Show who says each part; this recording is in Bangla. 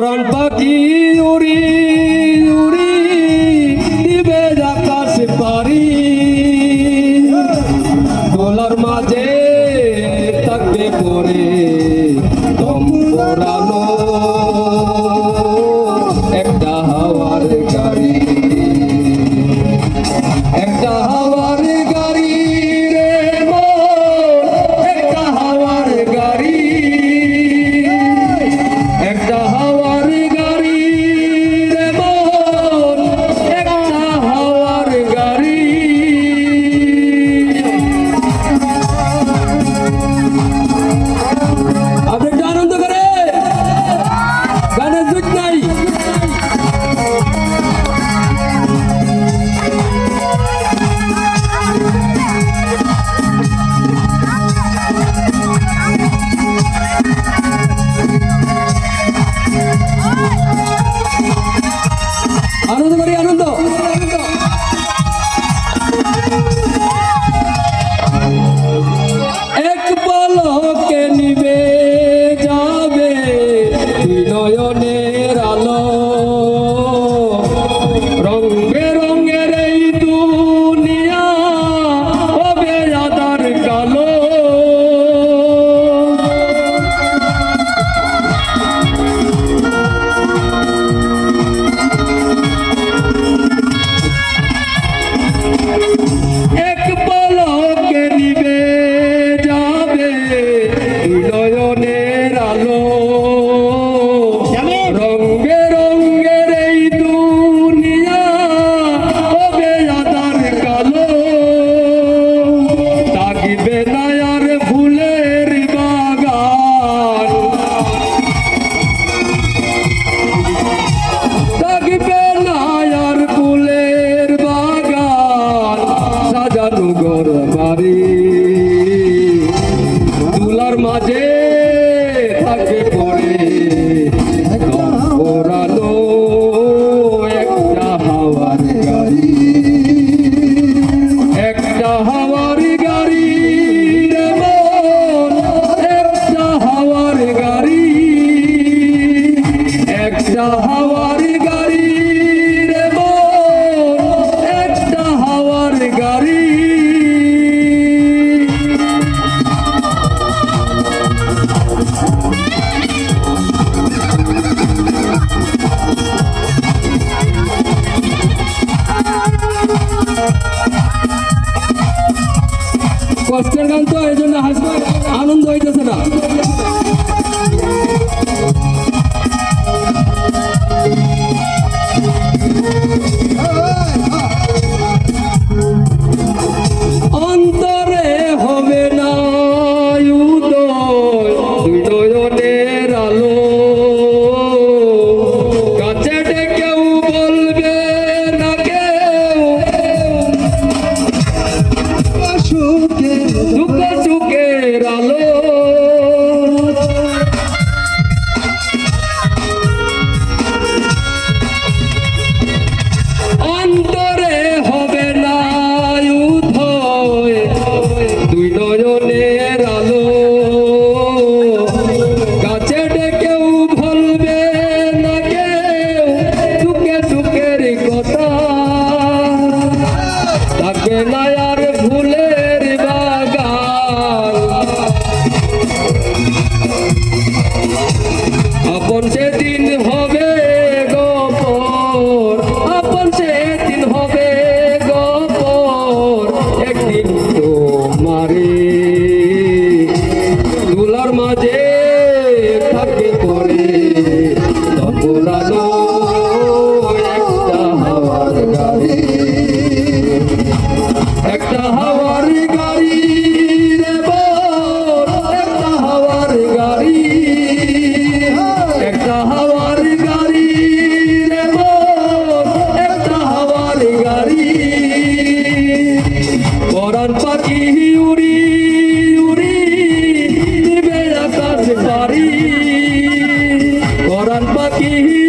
Speaker 1: moral María জাদুঘর বাড়ি। অস্কার গান তো এই জন্য আনন্দ হইতেছে না। Entonces, Que